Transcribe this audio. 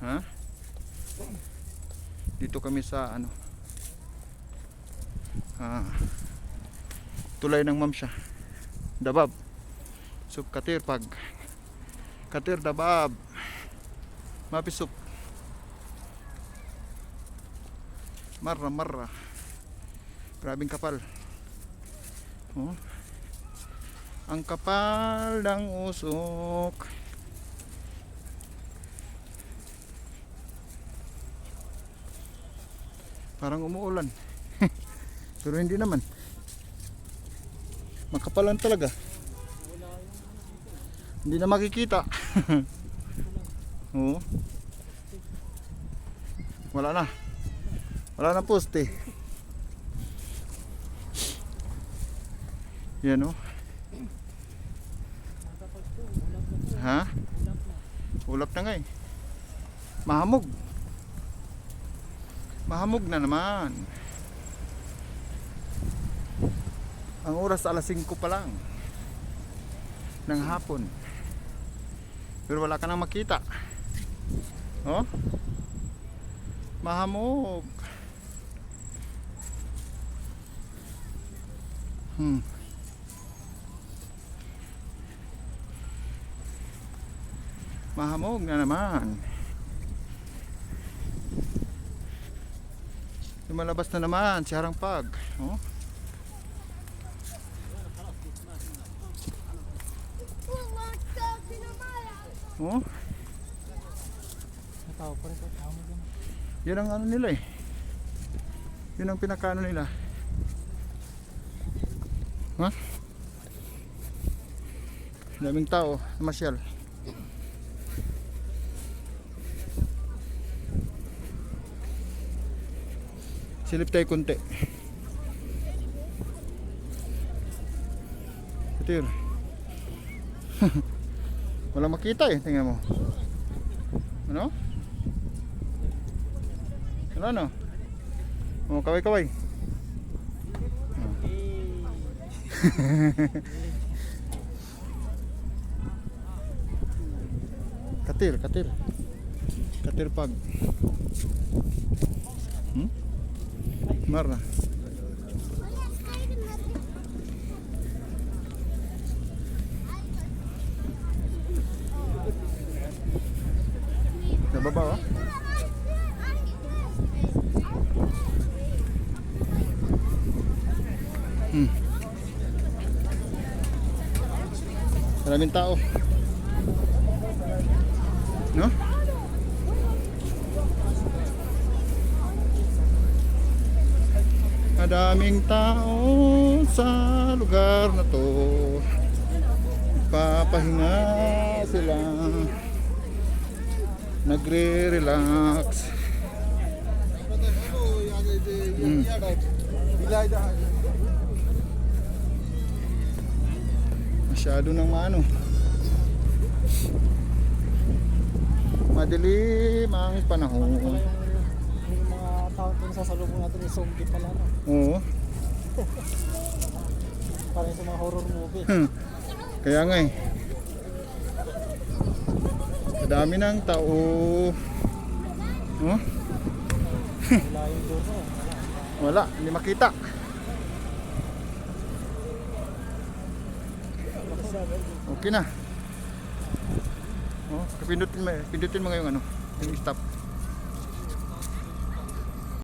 Ha? Dito kami sa ano. Ah. Tulay ng Mamsya. Dabab. Sup katir pag. Katir dabab. Mapisup. Marra marra. Grabing kapal. Oh. Ang kapal ng usok. Parang umuulan. Pero hindi naman. Makapalan talaga. Hindi na makikita. Oo. Wala na. Wala na poste. Yan oh. Ha? Ulap na nga eh. Mahamog. Mahamog na naman. Ang oras alas 5 pa lang. Ng hapon. Pero wala ka nang makita. Oh? Mahamog. Hmm. Mahamog na naman. Lumalabas na naman si Harang Pag. Oh? Oh? Yan ang ano nila eh. Yun ang pinakaano nila. Ha? Daming tao, masyal. Silip tayo konti. Katir. Wala makita eh, tingnan mo. Ano? Ano ano? Oh, kaway-kaway. Katir, katir. Katir pag. Hmm? Marna. Nababa oh. Hmm. Maraming tao. No? Madaming tao sa lugar na to. Papahinga sila. Nagre-relax. Hmm. Masyado nang maano. Madilim ang panahon. Yung, sasalubong natin yung zombie pala. No? Oo. Parang sa mga horror movie. Hmm. Kaya nga eh. Madami ng tao. Oh, Wala yung dulo. wala, hindi makita. Okay na. Oh, pindutin mo, pindutin mo ngayong ano, yung stop.